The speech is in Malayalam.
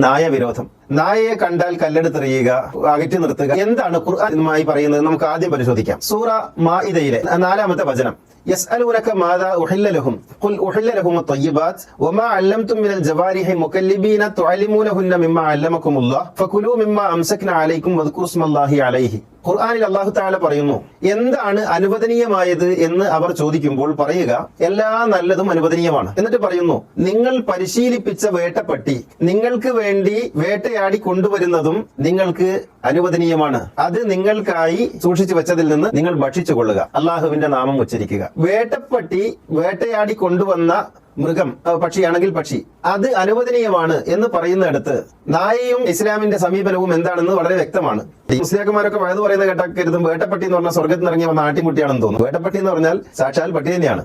നായ വിരോധം നായയെ കണ്ടാൽ കല്ലെടുത്തെറിയുക അകറ്റി നിർത്തുക എന്താണ് ഖുർആനുമായി പറയുന്നത് നമുക്ക് ആദ്യം പരിശോധിക്കാം സൂറ മാഇദയിലെ നാലാമത്തെ വചനം يسألونك ماذا أحل لهم قل أحل لهم الطيبات وما علمتم من الجوارح مكلبين تعلمونهن مما علمكم الله فكلوا مما أمسكنا عليكم واذكروا اسم الله عليه ഖുർആനിൽ അള്ളാഹു താല പറയുന്നു എന്താണ് അനുവദനീയമായത് എന്ന് അവർ ചോദിക്കുമ്പോൾ പറയുക എല്ലാ നല്ലതും അനുവദനീയമാണ് എന്നിട്ട് പറയുന്നു നിങ്ങൾ പരിശീലിപ്പിച്ച വേട്ടപ്പട്ടി നിങ്ങൾക്ക് വേണ്ടി വേട്ടയാടി കൊണ്ടുവരുന്നതും നിങ്ങൾക്ക് അനുവദനീയമാണ്. അത് നിങ്ങൾക്കായി സൂക്ഷിച്ചു വെച്ചതിൽ നിന്ന് നിങ്ങൾ ഭക്ഷിച്ചു കൊള്ളുക അള്ളാഹുവിന്റെ നാമം ഉച്ചരിക്കുക. വേട്ടപ്പട്ടി വേട്ടയാടി കൊണ്ടുവന്ന മൃഗം പക്ഷിയാണെങ്കിൽ പക്ഷി അത് അനുവദനീയമാണ് എന്ന് പറയുന്നിടത്ത് നായയും ഇസ്ലാമിന്റെ സമീപനവും എന്താണെന്ന് വളരെ വ്യക്തമാണ്. മുസ്ലിയാക്കന്മാരൊക്കെ വഴുതു പറയുന്ന കേട്ടാ കരുതും വേട്ടപ്പട്ടി എന്ന് പറഞ്ഞാൽ സ്വർഗത്തിൽ നിന്ന് ഇറങ്ങി വന്ന ആട്ടിൻകുട്ടിയാണെന്ന് തോന്നുന്നു. വേട്ടപ്പട്ടി എന്ന് പറഞ്ഞാൽ സാക്ഷാൽ പട്ടി തന്നെയാണ്.